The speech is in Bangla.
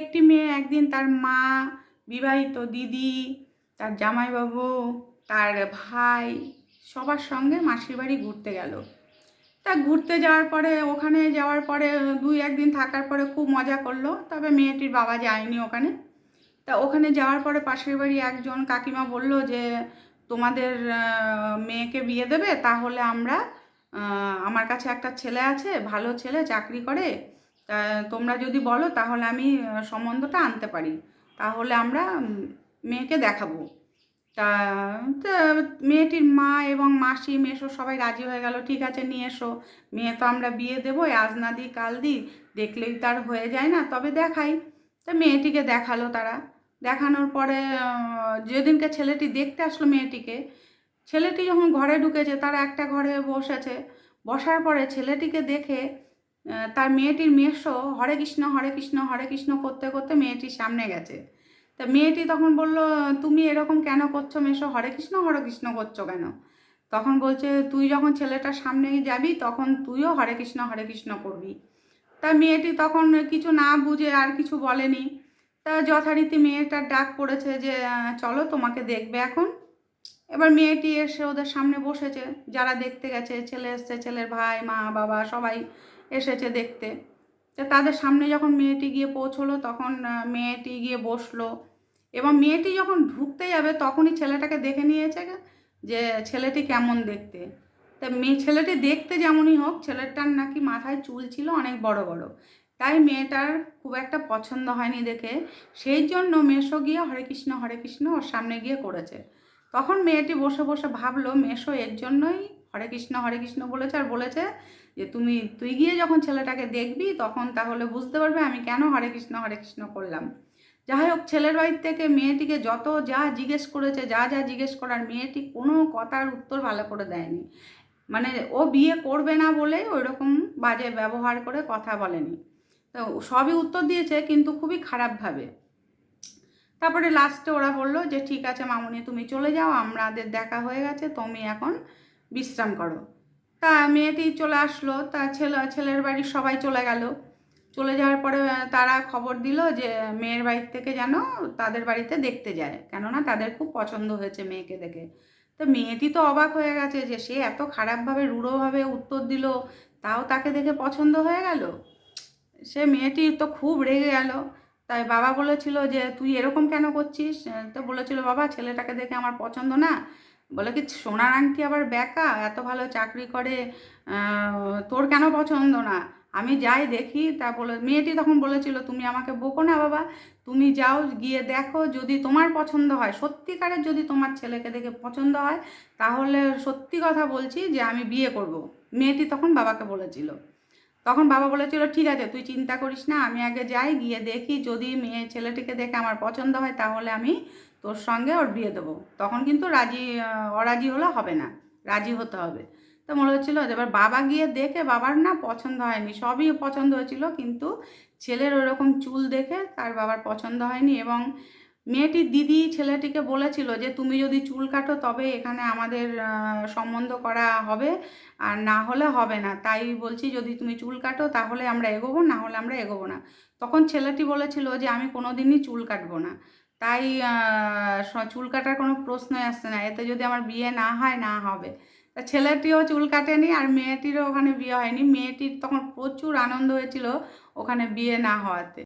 একটি মেয়ে, একদিন তার মা, বিবাহিত দিদি, তার জামাইবাবু, তার ভাই সবার সঙ্গে মাসির বাড়ি ঘুরতে গেল। তা ঘুরতে যাওয়ার পরে, ওখানে যাওয়ার পরে দুই, একদিন থাকার পরে খুব মজা করল। তবে মেয়েটির বাবা যায়নি ওখানে। তা ওখানে যাওয়ার পরে পাশের বাড়ি একজন কাকিমা বলল যে, তোমাদের মেয়েকে বিয়ে দেবে? তাহলে আমরা আমার কাছে একটা ছেলে আছে, ভালো ছেলে, চাকরি করে। তা তোমরা যদি বলো, তাহলে আমি সম্বন্ধটা আনতে পারি। তাহলে আমরা মেয়েকে দেখাবো। তা মেয়েটির মা এবং মাসি মেশো সবাই রাজি হয়ে গেল, ঠিক আছে, নিয়ে এসো। মেয়ে তো আমরা বিয়ে দেবো আজ না দিই কাল দিই দেখলেই তার হয়ে যায় না, তবে দেখাই। তা মেয়েটিকে দেখাল তারা। দেখানোর পরে যেদিনকে ছেলেটি দেখতে আসলো মেয়েটিকে, ছেলেটি যখন ঘরে ঢুকেছে, তারা একটা ঘরে বসেছে। বসার পরে ছেলেটিকে দেখে তার মেয়েটির মেশো হরে কৃষ্ণ হরে কৃষ্ণ হরে কৃষ্ণ করতে করতে মেয়েটির সামনে গেছে। তা মেয়েটি তখন বলল, তুমি এরকম কেন করছ মেশো হরে কৃষ্ণ হরে কৃষ্ণ করছ কেন? তখন বলছে, তুই যখন ছেলেটার সামনে যাবি, তখন তুইও হরে কৃষ্ণ হরে কৃষ্ণ করবি। তা মেয়েটি তখন কিছু না বুঝে আর কিছু বলেনি। তা যথারীতি মেয়েটার ডাক পড়েছে যে চলো তোমাকে দেখবে এখন। এবার মেয়েটি এসে ওদের সামনে বসেছে। যারা দেখতে গেছে, ছেলে এসছে, ছেলের ভাই, মা, বাবা, সবাই এসেছে দেখতে। তো তাদের সামনে যখন মেয়েটি গিয়ে পৌঁছলো, তখন মেয়েটি গিয়ে বসল এবং মেয়েটি যখন ঢুকতে যাবে, তখনই ছেলেটাকে দেখে নিয়েছে যে ছেলেটি কেমন দেখতে। তা মেয়ে, ছেলেটি দেখতে যেমনই হোক, ছেলেটার নাকি মাথায় চুল ছিল অনেক বড় বড়। তাই মেয়েটার খুব একটা পছন্দ হয়নি দেখে। সেই জন্য মেশো গিয়ে হরে কৃষ্ণ হরে কৃষ্ণ ওর সামনে গিয়ে করেছে। তখন মেয়েটি বসে বসে ভাবলো, মেশো, এর জন্যই হরে কৃষ্ণ হরে কৃষ্ণ বলেছে আর বলেছে যে তুমি, তুই গিয়ে যখন ছেলেটাকে দেখবি তখন তাহলে বুঝতে পারবে আমি কেন হরে কৃষ্ণ হরে কৃষ্ণ করলাম। যাই হোক, ছেলের বাড়ির থেকে মেয়েটিকে যত যা জিজ্ঞেস করেছে, যা যা জিজ্ঞেস করার মেয়েটি কোনো কথার উত্তর ভালো করে দেয়নি। মানে ও বিয়ে করবে না বলে ওই রকম বাজে ব্যবহার করে কথা বলেনি। তো সবই উত্তর দিয়েছে কিন্তু খুবই খারাপভাবে তারপরে লাস্টে ওরা বলল যে, ঠিক আছে মামুনি, তুমি চলে যাও, আমাদের দেখা হয়ে গেছে, তুমি এখন বিশ্রাম করো। তা মেয়েটি চলে আসলো, তা ছেলে, ছেলের বাড়ির সবাই চলে গেল। চলে যাওয়ার পরে তারা খবর দিল যে, মেয়ের বাড়ির থেকে যেন তাদের বাড়িতে দেখতে যায়। কেননা তাদের খুব পছন্দ হয়েছে মেয়েকে দেখে। তো মেয়েটি তো অবাক হয়ে গেছে যে, সে এত খারাপভাবে, রূঢ়ভাবে উত্তর দিল, তাও তাকে দেখে পছন্দ হয়ে গেল? সে মেয়েটি তো খুব রেগে গেল। তাই বাবা বলেছিল যে, তুই এরকম কেন করছিস? তো বলেছিল, বাবা, ছেলেটাকে দেখে আমার পছন্দ না। বলে কি, সোনার আংটি আবার বেকা? এত ভালো চাকরি করে তোর কেন পছন্দ না? আমি যাই দেখি, তা বলে, মেয়েটি তখন বলেছিল, তুমি আমাকে বকো না বাবা, তুমি যাও, গিয়ে দেখো যদি তোমার পছন্দ হয়। সত্যিকারের যদি তোমার ছেলেকে দেখে পছন্দ হয়, তাহলে সত্যি কথা বলছি যে আমি বিয়ে করব। মেয়েটি তখন বাবাকে বলেছিল। তখন বাবা বলেছিল, ঠিক আছে, তুই চিন্তা করিস না, আমি আগে যাই, গিয়ে দেখি। যদি মেয়ে ছেলেটিকে দেখে আমার পছন্দ হয়, তাহলে আমি তোর সঙ্গে ওর বিয়ে দেবো। তখন কিন্তু রাজি অরাজি হলে হবে না, রাজি হতে হবে। তো মনে হচ্ছিল, এবার বাবা গিয়ে দেখে বাবার না পছন্দ হয়নি, সবই পছন্দ হয়েছিল, কিন্তু ছেলের ওরকম চুল দেখে তার বাবার পছন্দ হয়নি এবং মেয়েটির দিদি ছেলেটিকে বলেছিল যে, তুমি যদি চুল কাটো তবে এখানে আমাদের সম্বন্ধ করা হবে, আর না হলে হবে না। তাই বলছি, যদি তুমি চুল কাটো তাহলে আমরা এগোবো, না হলে আমরা এগোবো না। তখন ছেলেটি বলেছিল যে, আমি কোনো দিনই চুল কাটবো না। তাই চুল কাটার কোনো প্রশ্নই আসছে না। এতে যদি আমার বিয়ে না হয়, না হবে। তা ছেলেটিও চুল কাটেনি আর মেয়েটিরও ওখানে বিয়ে হয়নি। মেয়েটির তখন প্রচুর আনন্দ হয়েছিল ওখানে বিয়ে না হওয়াতে।